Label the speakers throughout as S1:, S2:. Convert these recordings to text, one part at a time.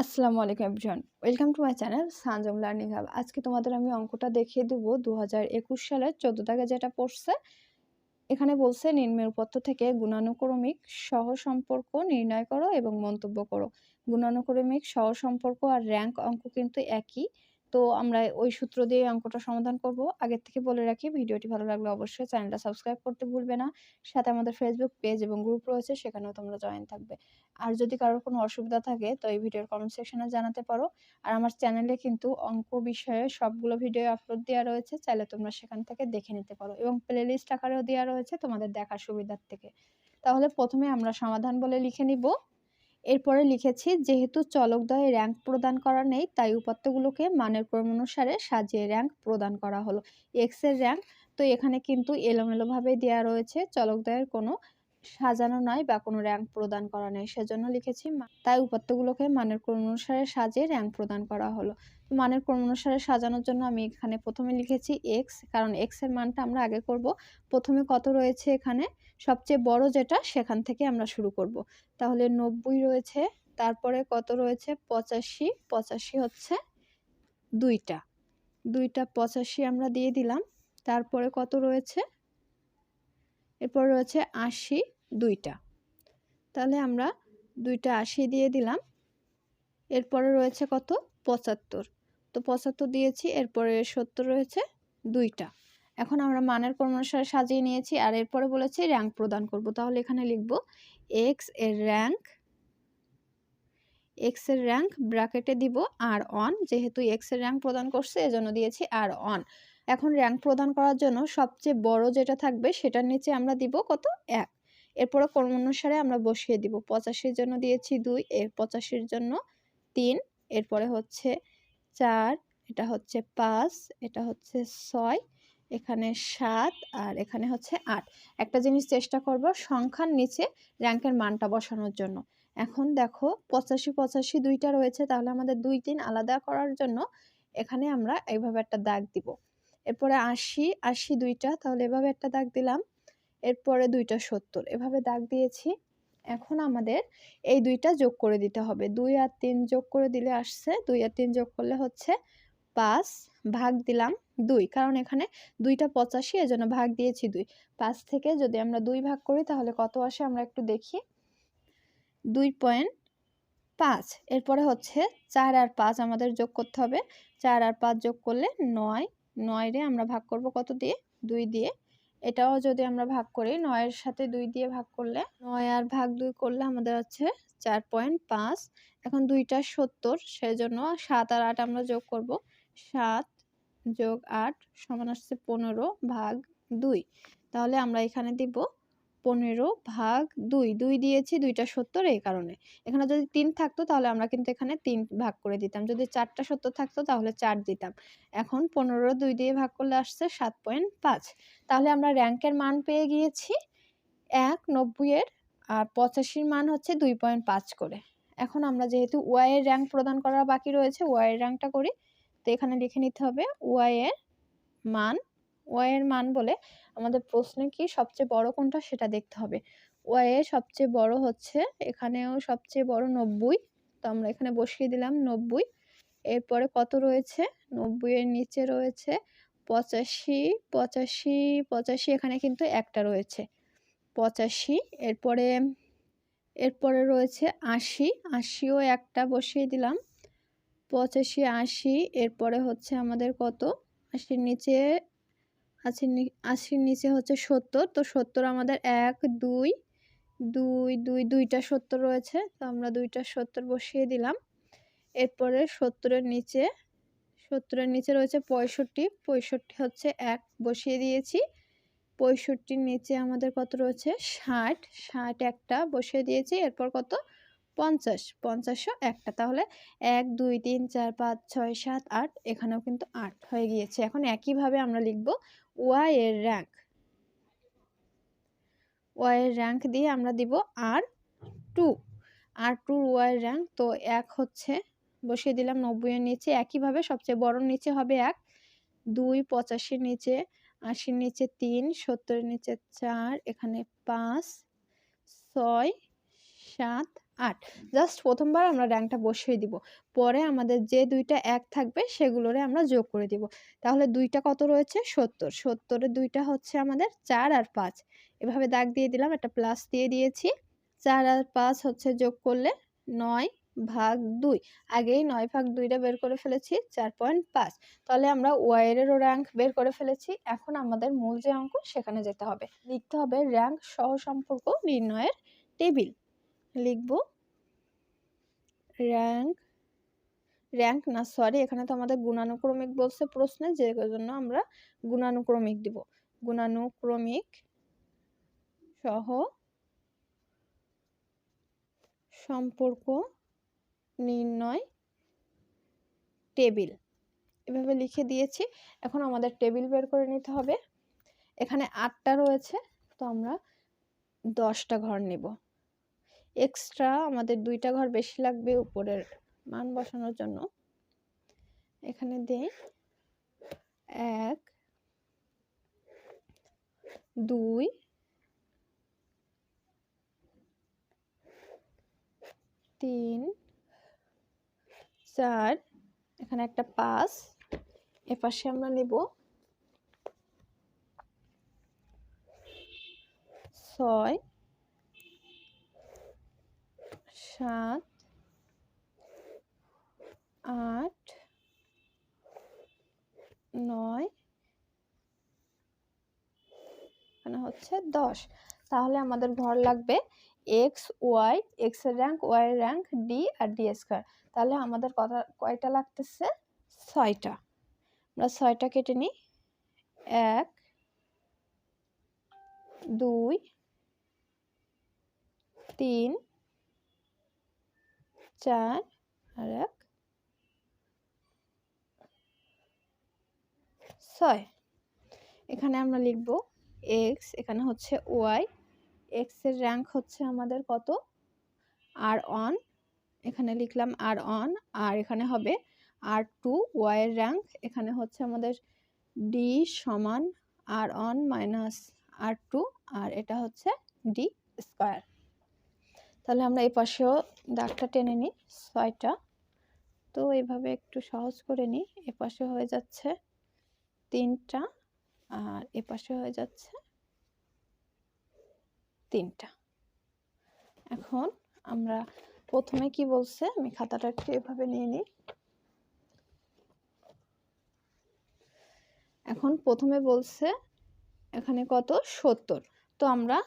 S1: আসসালামু আলাইকুম everyone. Welcome to my channel Sanjam learning hub. আজকে তোমাদের আমি অঙ্কটা দেখিয়ে দেব দু হাজার একুশ সালের চোদ্দ তাকে যেটা পড়ছে। এখানে বলছে নিম্নের উপত্য থেকে গুণানুক্রমিক সহ সম্পর্ক নির্ণয় করো এবং মন্তব্য করো। গুণানুক্রমিক সহ সম্পর্ক আর র্যাঙ্ক অঙ্ক কিন্তু একই। তো আমরা ওই সূত্র দিয়ে অঙ্কটা সমাধান করব। আগের থেকে বলে রাখি, ভিডিওটি ভালো লাগলে অবশ্যই চ্যানেলটা সাবস্ক্রাইব করতে ভুলবে না। সাথে আমাদের ফেসবুক পেজ এবং গ্রুপ রয়েছে, সেখানেও তোমরা জয়েন থাকবে। আর যদি কারোর কোনো অসুবিধা থাকে, তো এই ভিডিওর কমেন্ট সেকশনে জানাতে পারো। আর আমার চ্যানেলে কিন্তু অঙ্ক বিষয়ে সবগুলো ভিডিও আপলোড দেওয়া রয়েছে, চাইলে তোমরা সেখান থেকে দেখে নিতে পারো এবং প্লে লিস্ট আকারেও দেওয়া রয়েছে তোমাদের দেখার সুবিধার থেকে। তাহলে প্রথমে আমরা সমাধান বলে লিখে নিব। এরপরে লিখেছি, যেহেতু চলকদয়ে র্যাঙ্ক প্রদান করা নেই, তাই উপাত্তগুলোকে মানের ক্রম অনুসারে সাজিয়ে র্যাঙ্ক প্রদান করা হলো। এক্সের র্যাঙ্ক তো এখানে কিন্তু এলোমেলোভাবে দেওয়া রয়েছে, চলকদ্বয়ের কোনো সাজানো নয় বা কোনো র্যাঙ্ক প্রদান করা নেই। সেজন্য লিখেছি তাই উপাত্তগুলোকে মানের ক্রম অনুসারে সাজিয়ে র্যাঙ্ক প্রদান করা হলো। মানের ক্রম অনুসারে সাজানোর জন্য আমি এখানে প্রথমে লিখেছি এক্স কারণ এক্সের মানটা আমরা আগে করব। প্রথমে কত রয়েছে এখানে? সবচেয়ে বড় যেটা, সেখান থেকে আমরা শুরু করব। তাহলে নব্বই রয়েছে, তারপরে কত রয়েছে? পঁচাশি পঁচাশি হচ্ছে দুইটা। দুইটা পঁচাশি আমরা দিয়ে দিলাম। তারপরে কত রয়েছে? এরপর রয়েছে আশি, দুইটা। তাহলে আমরা দুইটা আশি দিয়ে দিলাম। এরপরে রয়েছে কত? পঁচাত্তর। তো পঁচাত্তর দিয়েছি, এরপরে সত্তর রয়েছে, দুইটা। এখন আমরা মানের ক্রমানুসারে সাজিয়ে নিয়েছি আর এরপরে বলেছি র্যাঙ্ক প্রদান করব। তাহলে এখানে লিখব এক্সের র্যাঙ্ক এক্সের র্যাঙ্ক ব্র্যাকেটে দিব আর অন যেহেতু এক্সের র্যাঙ্ক প্রদান করছে, এজন্য দিয়েছি আর অন এখন র্যাঙ্ক প্রদান করার জন্য সবচেয়ে বড় যেটা থাকবে, সেটার নিচে আমরা দিব কত? এক। এরপরে কর্ম অনুসারে আমরা বসিয়ে দিব। পঁচাশির জন্য দিয়েছি দুই, এর পঁচাশির জন্য তিন, এরপরে হচ্ছে চার, এটা হচ্ছে পাঁচ, এটা হচ্ছে ছয়, এখানে সাত আর এখানে হচ্ছে আট। একটা জিনিস চেষ্টা করব সংখ্যার নিচে র্যাঙ্কের মানটা বসানোর জন্য। এখন দেখো পঁচাশি পঁচাশি দুইটা রয়েছে, তাহলে আমাদের দুই তিন আলাদা করার জন্য এখানে আমরা এইভাবে একটা দাগ দিব। এরপরে আশি আশি দুইটা, তাহলে এভাবে একটা দাগ দিলাম। এরপরে দুইটা সত্তর, এভাবে দাগ দিয়েছি। এখন আমাদের এই দুইটা যোগ করে দিতে হবে। দুই আর তিন যোগ করে দিলে আসছে, দুই আর তিন যোগ করলে হচ্ছে পাঁচ ভাগ দিলাম দুই। কারণ এখানে দুইটা পঁচাশি, এজন্য ভাগ দিয়েছি দুই। পাঁচ থেকে যদি আমরা দুই ভাগ করি তাহলে কত আসে আমরা একটু দেখি। দুই পয়েন্ট পাঁচ। এরপরে হচ্ছে চার আর পাঁচ আমাদের যোগ করতে হবে। চার আর পাঁচ যোগ করলে নয়। নয় রে আমরা ভাগ করব কত দিয়ে? দুই দিয়ে। এটাও যদি আমরা ভাগ করি নয়ের সাথে দুই দিয়ে ভাগ করলে নয় আর ভাগ দুই করলে আমাদের হচ্ছে চার পয়েন্ট পাঁচ। এখন দুইটা সত্তর, সেজন্য সাত আর আট আমরা যোগ করব। সাত যোগ আট সমান আসছে পনেরো ভাগ দুই। তাহলে আমরা এখানে দিব পনেরো ভাগ দুই দুই দিয়েছি, দুইটা সত্তর এই কারণে। এখানে যদি তিন থাকতো তাহলে আমরা কিন্তু এখানে তিন ভাগ করে দিতাম। যদি চারটা সত্তর থাকতো তাহলে চার দিতাম। এখন পনেরো দুই দিয়ে ভাগ করলে আসছে সাত পয়েন্ট পাঁচ। তাহলে আমরা র্যাঙ্কের মান পেয়ে গিয়েছি এক নব্বইয়ের আর পঁচাশির মান হচ্ছে দুই পয়েন্ট পাঁচ করে। এখন আমরা যেহেতু ওয়াইয়ের র্যাঙ্ক প্রদান করা বাকি রয়েছে ওয়াইয়ের র্যাঙ্কটা করি, তো এখানে লিখে নিতে হবে ওয়াইয়ের মান ওয়াইয়ের মান বলে আমাদের প্রশ্নে কি সবচেয়ে বড় কোনটা সেটা দেখতে হবে। ওয়াইয়ে সবচেয়ে বড় হচ্ছে এখানেও সবচেয়ে বড় নব্বই, তো আমরা এখানে বসিয়ে দিলাম নব্বই। এরপরে কত রয়েছে? নব্বইয়ের নিচে রয়েছে পঁচাশি পঁচাশি পঁচাশি এখানে কিন্তু একটা রয়েছে। পঁচাশি, এরপরে এরপরে রয়েছে আশি, আশিও একটা বসিয়ে দিলাম। পঁচাশি, আশি, এরপরে হচ্ছে আমাদের কত? আশির নিচে আশির আশির নিচে হচ্ছে সত্তর। তো সত্তর আমাদের এক, দুই দুই দুই, দুইটা সত্তর রয়েছে। তো আমরা দুইটা সত্তর বসিয়ে দিলাম। এরপরে সত্তরের নিচে সত্তরের নিচে রয়েছে পঁয়ষট্টি। পঁয়ষট্টি হচ্ছে এক বসিয়ে দিয়েছি। পঁয়ষট্টির নিচে আমাদের কত রয়েছে? ষাট। ষাট একটা বসিয়ে দিয়েছি। এরপর কত? পঞ্চাশ। পঞ্চাশও একটা। তাহলে এক, দুই, তিন, চার, পাঁচ, ছয়, সাত, আট। এখানেও কিন্তু আট হয়ে গিয়েছে। এখন একইভাবে আমরা লিখব ওয়াই এর র্যাঙ্ক ওয়াই এর র্যাঙ্ক দিয়ে আমরা দিব আর টু। আর টুর ওয়াই র্যাঙ্ক তো এক হচ্ছে, বসিয়ে দিলাম নব্বইয়ের নিচে। একইভাবে সবচেয়ে বড় নিচে হবে এক, দুই পঁচাশির নিচে, আশির নিচে তিন, সত্তরের নিচে চার, এখানে পাঁচ, ছয়, সাত আট। জাস্ট প্রথমবার আমরা র্যাঙ্কটা বসিয়ে দিব। পরে আমাদের যে দুইটা এক থাকবে, সেগুলোরে আমরা যোগ করে দিব। তাহলে দুইটা কত রয়েছে? সত্তর। সত্তরের দুইটা হচ্ছে আমাদের চার আর পাঁচ। এভাবে দাগ দিয়ে দিলাম, একটা প্লাস দিয়ে দিয়েছি। চার আর পাঁচ হচ্ছে যোগ করলে নয় ভাগ দুই। আগেই নয় ভাগ দুইটা বের করে ফেলেছি, চার পয়েন্ট পাঁচ। তাহলে আমরা ওয়াইয়েরও র্যাঙ্ক বের করে ফেলেছি। এখন আমাদের মূল যে অঙ্ক, সেখানে যেতে হবে। লিখতে হবে র্যাঙ্ক সহ সম্পর্ক নির্ণয়ের টেবিল। লিখব। র্যাঙ্ক র্যাঙ্ক না সরি এখানে তো আমাদের গুণানুক্রমিক বলছে প্রশ্নে, যে জন্য আমরা গুণানুক্রমিক দিব। গুণানুক্রমিক সহ সম্পর্ক নির্ণয় টেবিল। এভাবে লিখে দিয়েছি। এখন আমাদের টেবিল বের করে নিতে হবে। এখানে আটটা রয়েছে, তো আমরা দশটা ঘর নেব। এক্সট্রা আমাদের দুইটা ঘর বেশি লাগবে উপরের মান বসানোর জন্য। এখানে দেই এক, দুই, তিন, চার, এখানে একটা পাঁচ এপাশে আমরা নেব ছয় সাত, আট, নয় এখানে হচ্ছে দশ। তাহলে আমাদের ঘর লাগবে এক্স ওয়াই এক্সের র্যাঙ্ক ওয়াই এর র্যাঙ্ক ডি আর ডি স্কোয়ার তাহলে আমাদের কথা কয়টা লাগতেছে? ছয়টা। আমরা ছয়টা কেটে নিই। এক, দুই, তিন চার আর এক। ছয়। এখানে আমরা লিখব এক্স এখানে হচ্ছে ওয়াই এক্সের র্যাঙ্ক হচ্ছে আমাদের কত? আর অন এখানে লিখলাম আর অন আর এখানে হবে আর টু ওয়াই এর র্যাঙ্ক এখানে হচ্ছে আমাদের ডি সমান R one minus R two আর এটা হচ্ছে ডি স্কোয়ার তাহলে আমরা এই পাশেও দাগটা টেনে নিই, ছয়টা। তো এইভাবে একটু সহজ করে নিই, এ পাশে হয়ে যাচ্ছে তিনটা আর এ পাশে হয়ে যাচ্ছে তিনটা। এখন আমরা প্রথমে কি বলছে, আমি খাতাটা একটু এভাবে নিয়ে নিই। এখন প্রথমে বলছে এখানে কত? সত্তর। তো আমরা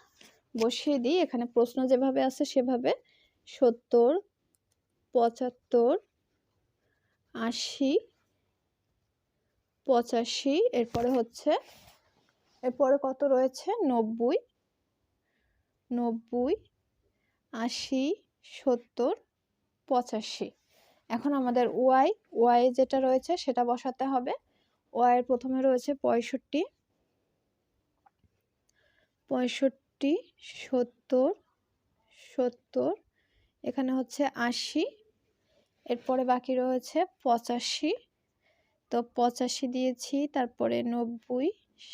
S1: বসিয়ে দিই। এখানে প্রশ্ন যেভাবে আছে সেভাবে। সত্তর, পঁচাত্তর, আশি, পঁচাশি, এরপরে হচ্ছে, এরপরে কত রয়েছে? নব্বই নব্বই, আশি, সত্তর, পঁচাশি। এখন আমাদের ওয়াই ওয়াই যেটা রয়েছে সেটা বসাতে হবে। ওয়াইয়ের প্রথমে রয়েছে পঁয়ষট্টি পঁয়ষট্টি সত্তর সত্তর, এখানে হচ্ছে আশি, এরপরে বাকি রয়েছে পঁচাশি, তো পঁচাশি দিয়েছি, তারপরে নব্বই,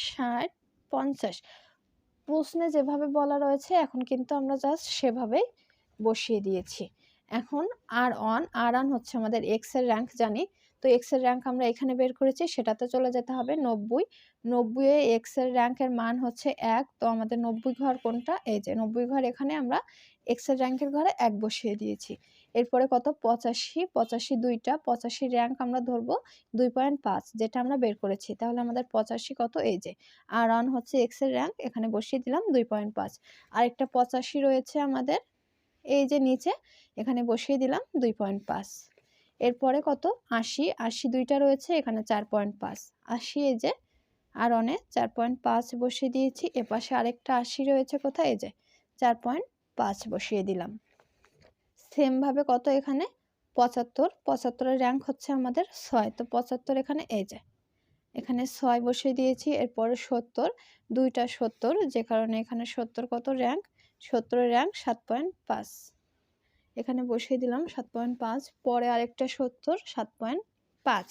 S1: ষাট, পঞ্চাশ। প্রশ্নে যেভাবে বলা রয়েছে, এখন কিন্তু আমরা জাস্ট সেভাবেই বসিয়ে দিয়েছি। এখন আর অন আর অন হচ্ছে আমাদের এক্সের র্যাঙ্ক জানি। তো এক্সের র্যাঙ্ক আমরা এখানে বের করেছি, সেটাতে চলে যেতে হবে নব্বই। নব্বইয়ে এক্সের র্যাঙ্কের মান হচ্ছে এক, তো আমাদের নব্বই ঘর কোনটা? এই যে নব্বই ঘর এখানে আমরা এক্সের র্যাঙ্কের ঘরে এক বসিয়ে দিয়েছি। এরপরে কত? পঁচাশি পঁচাশি দুইটা, পঁচাশি র্যাঙ্ক আমরা ধরবো দুই পয়েন্ট পাঁচ, যেটা আমরা বের করেছি। তাহলে আমাদের পঁচাশি কত? এই যে, আর অন হচ্ছে এক্সের র্যাঙ্ক এখানে বসিয়ে দিলাম দুই পয়েন্ট পাঁচ। আরেকটা পঁচাশি রয়েছে আমাদের এই যে নিচে, এখানে বসিয়ে দিলাম দুই পয়েন্ট পাঁচ। এরপরে কত? আশি। আশি দুইটা রয়েছে, এখানে চার পয়েন্ট পাঁচ। আশি এই যে, আর অনে চার পয়েন্ট পাঁচ বসিয়ে দিয়েছি। এপাশে আরেকটা আশি রয়েছে কোথায়? এই যে, চার পয়েন্ট পাঁচ বসিয়ে দিলাম। সেমভাবে কত এখানে? পঁচাত্তর। পঁচাত্তরের র্যাঙ্ক হচ্ছে আমাদের ছয়। তো পঁচাত্তর এখানে এই যে, এখানে ছয় বসিয়ে দিয়েছি। এরপরে সত্তর, দুইটা সত্তর। যে কারণে এখানে সত্তর কত র্যাঙ্ক সত্তরের র্যাঙ্ক সাত পয়েন্ট পাঁচ। এখানে বসিয়ে দিলাম সাত পয়েন্ট পাঁচ, পরে আরেকটা সত্তর, সাত পয়েন্ট পাঁচ।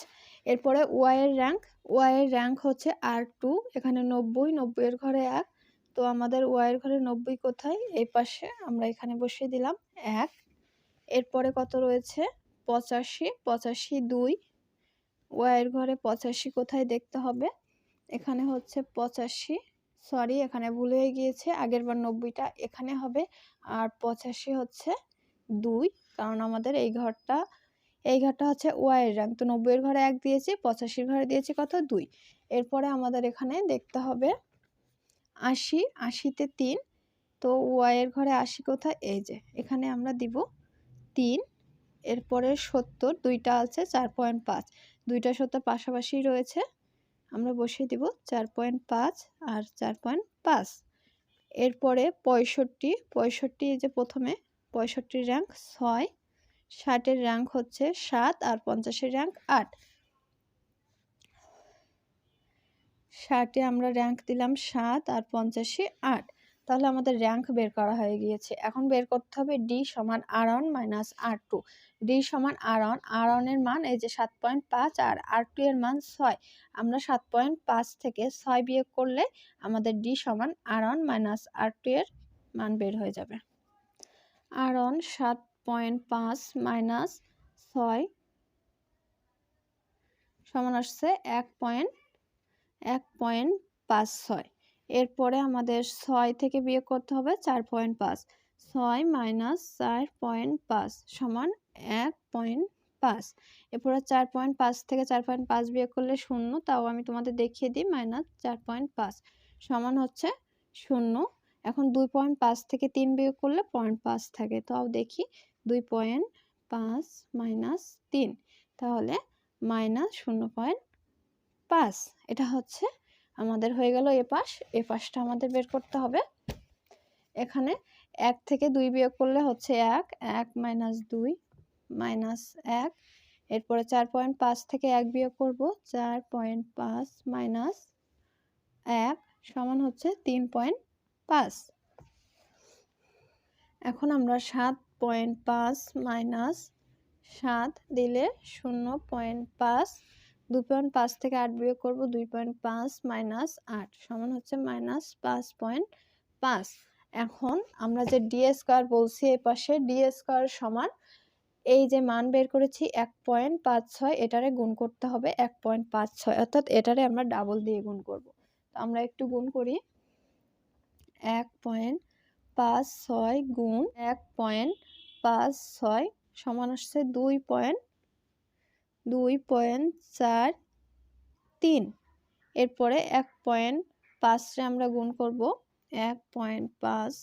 S1: এরপরে ওয়াইয়ের র্যাঙ্ক ওয়াইয়ের র্যাঙ্ক হচ্ছে আর টু এখানে নব্বই নব্বইয়ের ঘরে এক। তো আমাদের ওয়াইয়ের ঘরে নব্বই কোথায়? এই পাশে আমরা এখানে বসিয়ে দিলাম এক। এরপরে কত রয়েছে? পঁচাশি পঁচাশি দুই। ওয়াইয়ের ঘরে পঁচাশি কোথায় দেখতে হবে? এখানে হচ্ছে পঁচাশি সরি, এখানে ভুল হয়ে গিয়েছে। আগের বার নব্বইটা এখানে হবে। আর পঁচাশি হচ্ছে দুই, কারণ আমাদের এই ঘরটা এই ঘরটা হচ্ছে ওয়াইয়ের র্যাঙ্ক তো নব্বইয়ের ঘরে এক দিয়েছি, পঁচাশির ঘরে দিয়েছি কত? দুই। এরপরে আমাদের এখানে দেখতে হবে আশি, আশিতে তিন। তো ওয়াইয়ের ঘরে আশি কোথায়? এই যে, এখানে আমরা দিব তিন। এরপরে সত্তর, দুইটা আছে, চার পয়েন্ট পাঁচ। দুইটা সত্তর পাশাপাশি রয়েছে আমরা বসিয়ে দিব চার পয়েন্ট পাঁচ আর চার পয়েন্ট পাঁচ। এরপরে পঁয়ষট্টি পঁয়ষট্টি যে প্রথমে পঁয়ষট্টির র্যাঙ্ক ছয়, ষাটের র্যাঙ্ক হচ্ছে সাত আর পঞ্চাশের র্যাঙ্ক আট। ষাটে আমরা র্যাঙ্ক দিলাম সাত আর পঞ্চাশে আট। তাহলে আমাদের র্যাঙ্ক বের করা হয়ে গিয়েছে। এখন বের করতে হবে ডি সমান R one minus R two D সমান আর ওয়ান আর ওয়ানের মান এই যে সাত পয়েন্ট পাঁচ আর আর টু এর মান ছয়। আমরা সাত পয়েন্ট পাঁচ থেকে ছয় বিয়োগ করলে আমাদের ডি সমান R one minus R two এর মান বের হয়ে যাবে। আর ওয়ান সাত পয়েন্ট পাঁচ মাইনাস ছয় সমান আসছে এক পয়েন্ট এক পয়েন্ট পাঁচ ছয়। এরপরে আমাদের ছয় থেকে বিয়োগ করতে হবে চার পয়েন্ট পাঁচ। ছয় মাইনাস চার পয়েন্ট পাঁচ সমান এক পয়েন্ট পাঁচ। এরপরে চার পয়েন্ট পাঁচ থেকে চার পয়েন্ট পাঁচ বিয়োগ করলে শূন্য, তাও আমি তোমাদের দেখিয়ে দিই, মাইনাস চার পয়েন্ট পাঁচ সমান হচ্ছে শূন্য। এখন দুই পয়েন্ট পাঁচ থেকে তিন বিয়োগ করলে পয়েন্ট পাঁচ থাকে, তাও দেখি দুই পয়েন্ট পাঁচ মাইনাস তিন, তাহলে মাইনাস শূন্য পয়েন্ট পাঁচ। এটা হচ্ছে আমাদের হয়ে গেল এ পাশ। এ পাশটা আমাদের বের করতে হবে। এখানে এক থেকে দুই বিয়োগ করলে হচ্ছে এক এক মাইনাস দুই মাইনাস এক। এরপরে চার পয়েন্ট পাঁচ থেকে এক বিয়োগ করব। চার পয়েন্ট পাঁচ মাইনাস এক সমান হচ্ছে তিন পয়েন্ট পাঁচ। এখন আমরা সাত পয়েন্ট পাঁচ মাইনাস সাত দিলে শূন্য পয়েন্ট পাঁচ দুই পয়েন্ট পাঁচ থেকে আট বিয়োগ করব, দুই পয়েন্ট পাঁচ মাইনাস আট, সমান হচ্ছে মাইনাস পাঁচ পয়েন্ট পাঁচ। এখন আমরা যে ডি স্কোয়ার বলছি এ পাশে ডি স্কোয়ার সমান এই যে মান বের করেছি, এক পয়েন্ট পাঁচ ছয়, এটারে গুণ করতে হবে এক পয়েন্ট পাঁচ ছয়, অর্থাৎ এটারে আমরা ডাবল দিয়ে গুণ করব। তো আমরা একটু গুণ করি, এক পয়েন্ট পাঁচ ছয় গুণ এক পয়েন্ট পাঁচ ছয় সমান আসছে দুই পয়েন্ট দুই পয়েন্ট চার তিন। এরপরে এক পয়েন্ট পাঁচরে আমরা গুণ করব। এক পয়েন্ট পাঁচ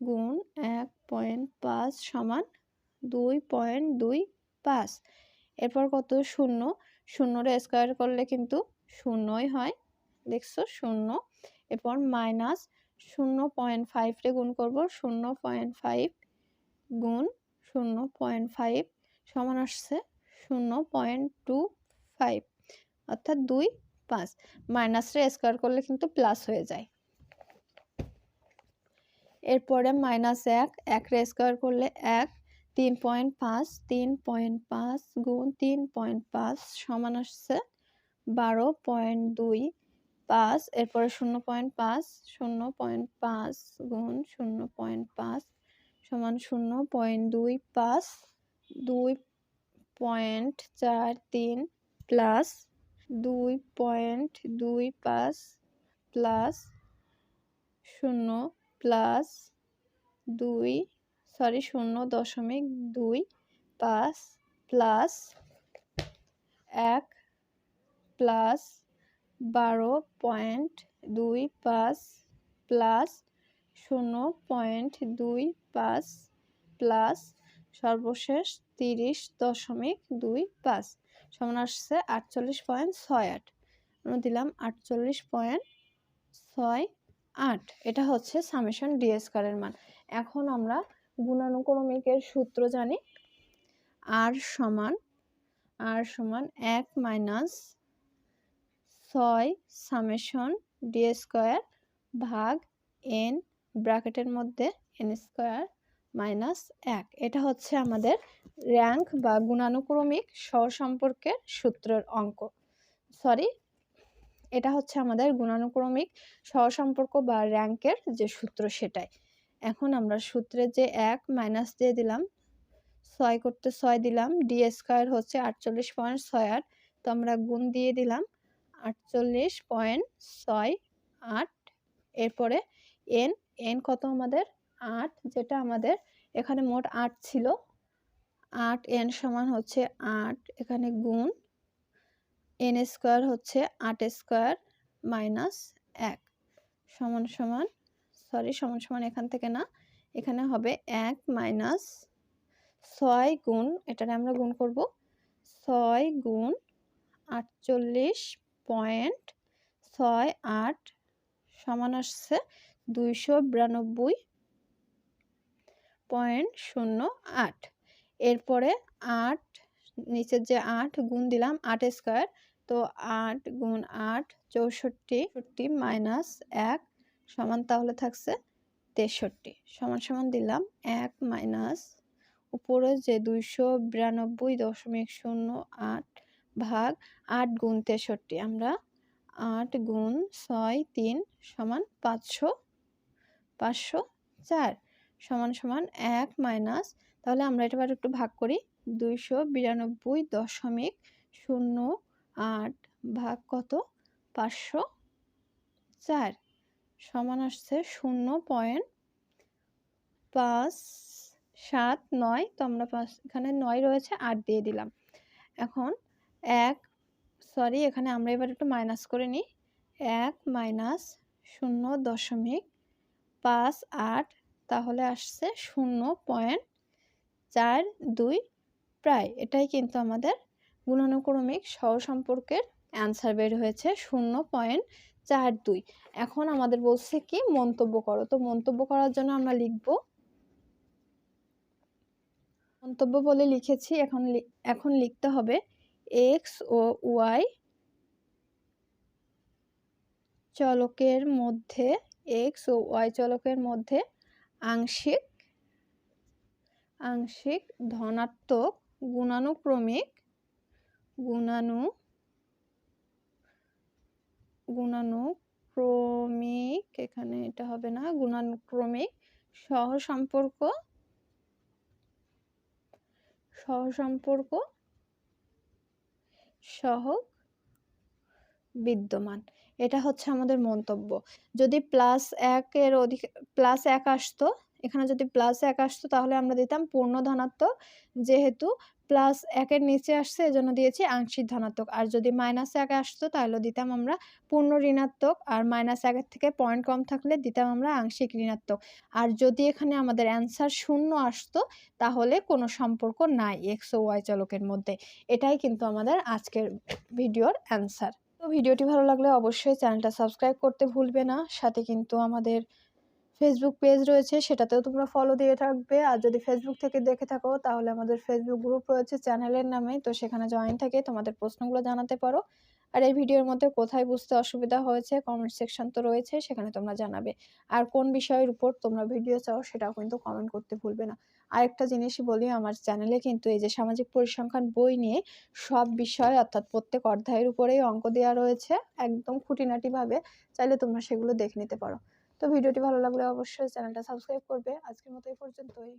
S1: গুণ এক পয়েন্ট পাঁচ সমান দুই পয়েন্ট দুই পাঁচ। এরপর কত? শূন্য। শূন্যরে স্কোয়ার করলে কিন্তু শূন্যই হয়। দেখছ? শূন্য। এরপর মাইনাস শূন্য পয়েন্ট ফাইভরে গুণ করব। শূন্য পয়েন্ট ফাইভ গুণ শূন্য পয়েন্ট ফাইভ সমান আসছে শূন্য পয়েন্ট টু ফাইভ, অর্থাৎ দুই পাঁচ। মাইনাসরে স্কোয়ার করলে কিন্তু প্লাস হয়ে যায়। এরপরে মাইনাস এক এক রে স্কোয়ার করলে এক, তিন পয়েন্ট পাঁচ, তিন পয়েন্ট পাঁচ গুণ তিন পয়েন্ট পাঁচ সমান আসছে বারো পয়েন্ট দুই পাঁচ। এরপরে শূন্য পয়েন্ট পাঁচ, শূন্য পয়েন্ট পাঁচ গুণ শূন্য পয়েন্ট পাঁচ সমান শূন্য পয়েন্ট দুই পাঁচ, দুই পয়েন্ট চার তিন প্লাস দুই পয়েন্ট দুই পাঁচ প্লাস শূন্য প্লাস দুই, সরি, শূন্য দশমিক দুই পাঁচ প্লাস এক প্লাস বারো পয়েন্ট দুই পাঁচ প্লাস শূন্য পয়েন্ট দুই পাঁচ প্লাস সর্বশেষ তিরিশ দশমিক দুই পাঁচ, সমান আসছে আটচল্লিশ পয়েন্ট ছয় আট। আমরা দিলাম আটচল্লিশ পয়েন্ট ছয় আট, এটা হচ্ছে সামেশন ডিএসকারের মান। এখন আমরা গুণানুক্রমিকের সূত্র জানি, আর সমান আর সমান এক মাইনাস ছয় সামেশন ডি স্কোয়ার ভাগ এন ব্র্যাকেটের মধ্যে এন স্কোয়ার মাইনাস এক। এটা হচ্ছে আমাদের র্যাঙ্ক বা গুণানুক্রমিক সহসম্পর্কের সূত্রের অঙ্ক। সরি এটা হচ্ছে আমাদের গুণানুক্রমিক সহসম্পর্ক বা র্যাঙ্কের যে সূত্র সেটাই। এখন আমরা সূত্রে যে এক মাইনাস দিয়ে দিলাম, ছয় করতে ছয় দিলাম ডি স্কোয়ার হচ্ছে আটচল্লিশ পয়েন্ট ছয় আট, তো আমরা গুণ দিয়ে দিলাম আটচল্লিশ পয়েন্ট ছয় আট। এরপরে এন এন কত আমাদের? আট, যেটা আমাদের এখানে মোট আট ছিল। আট এন সমান হচ্ছে আট, এখানে গুণ এন স্কোয়ার হচ্ছে আট স্কোয়ার মাইনাস এক। সমান সমান, সরি, সমান সমান এখান থেকে না, এখানে হবে এক মাইনাস ছয় গুণ এটারে আমরা গুণ করব, ছয় গুণ আটচল্লিশ পয়েন্ট ছয় আট সমান আসছে দুইশো বিরানব্বই পয়েন্ট শূন্য আট। এরপরে আট, নিচের যে আট গুণ দিলাম আট স্কোয়ার, তো আট গুণ আট চৌষট্টি চৌষট্টি মাইনাস এক সমান তাহলে থাকছে তেষট্টি। সমান সমান দিলাম এক মাইনাস উপরে যে দুইশো বিরানব্বই দশমিক শূন্য আট ভাগ আট গুণ তেষট্টি, আমরা আট গুণ ছয় তিন সমান পাঁচশো পাঁচশো চার। সমান সমান এক মাইনাস তাহলে আমরা এটা একটু ভাগ করি, দুইশো বিরানব্বই দশমিক শূন্য আট ভাগ কত? পাঁচশো চার, সমান আসছে শূন্য পয়েন্ট পাঁচ সাত নয়, তো আমরা পাঁচ, এখানে নয় রয়েছে, আট দিয়ে দিলাম। এখন এক সরি এখানে আমরা এবার একটু মাইনাস করে নিই, এক মাইনাস শূন্য দশমিক পাঁচ আট তাহলে আসছে শূন্য পয়েন্ট চার দুই প্রায়। এটাই কিন্তু আমাদের গুণানুক্রমিক সহসম্পর্কের অ্যান্সার বের হয়েছে শূন্য পয়েন্ট চার দুই। এখন আমাদের বলছে কি, মন্তব্য করো। তো মন্তব্য করার জন্য আমরা লিখব, মন্তব্য বলে লিখেছি, এখন এখন লিখতে হবে এক্স ও ওয়াই চলকের মধ্যে এক্স ও ওয়াই চলকের মধ্যে আংশিক আংশিক ধনাত্মক গুণানুক্রমিক গুণানু গুণানুক্রমিক এখানে এটা হবে না গুণানুক্রমিক সহসম্পর্ক সহসম্পর্ক সহ বিদ্যমান। এটা হচ্ছে আমাদের মন্তব্য। যদি প্লাস একের অধিক প্লাস এক আসতো, এখানে যদি প্লাস এক আসতো তাহলে আমরা দিতাম পূর্ণ ধনাত্মক, যেহেতু প্লাস একের নিচে আসছে, এজন্য দিয়েছি আংশিক ধনাত্মক। আর যদি মাইনাস এক আসতো তাহলে দিতাম আমরা পূর্ণ ঋণাত্মক, আর মাইনাস একের থেকে পয়েন্ট কম থাকলে দিতাম আমরা আংশিক ঋণাত্মক। আর যদি এখানে আমাদের অ্যান্সার শূন্য আসতো, তাহলে কোনো সম্পর্ক নাই এক্স ও ওয়াই চলকের মধ্যে। এটাই কিন্তু আমাদের আজকের ভিডিওর অ্যান্সার তো ভিডিওটি ভালো লাগলে অবশ্যই চ্যানেলটা সাবস্ক্রাইব করতে ভুলবে না। সাথে কিন্তু আমাদের ফেসবুক পেজ রয়েছে, সেটাতেও তোমরা ফলো দিয়ে থাকবে। আর যদি ফেসবুক থেকে দেখে থাকো, তাহলে আমাদের ফেসবুক গ্রুপ রয়েছে চ্যানেলের নামে। তো সেখানে জয়েন থাকে তোমাদের প্রশ্নগুলো জানাতে পারো। আর এই ভিডিওর মধ্যে কোথায় বুঝতে অসুবিধা হয়েছে কমেন্ট সেকশন তো রয়েছে, সেখানে তোমরা জানাবে। আর কোন বিষয়ের উপর তোমরা ভিডিও চাও, সেটাও কিন্তু কমেন্ট করতে ভুলবে না। আরেকটা জিনিসই বলি, আমার চ্যানেলে কিন্তু এই যে সামাজিক পরিসংখ্যান বই নিয়ে সব বিষয়, অর্থাৎ প্রত্যেক অধ্যায়ের উপরেই অঙ্ক দেওয়া রয়েছে, একদম খুঁটিনাটিভাবে চাইলে তোমরা সেগুলো দেখে নিতে পারো। তো ভিডিওটি ভালো লাগলে অবশ্যই চ্যানেলটা সাবস্ক্রাইব করবে। আজকের মতো এই পর্যন্তই।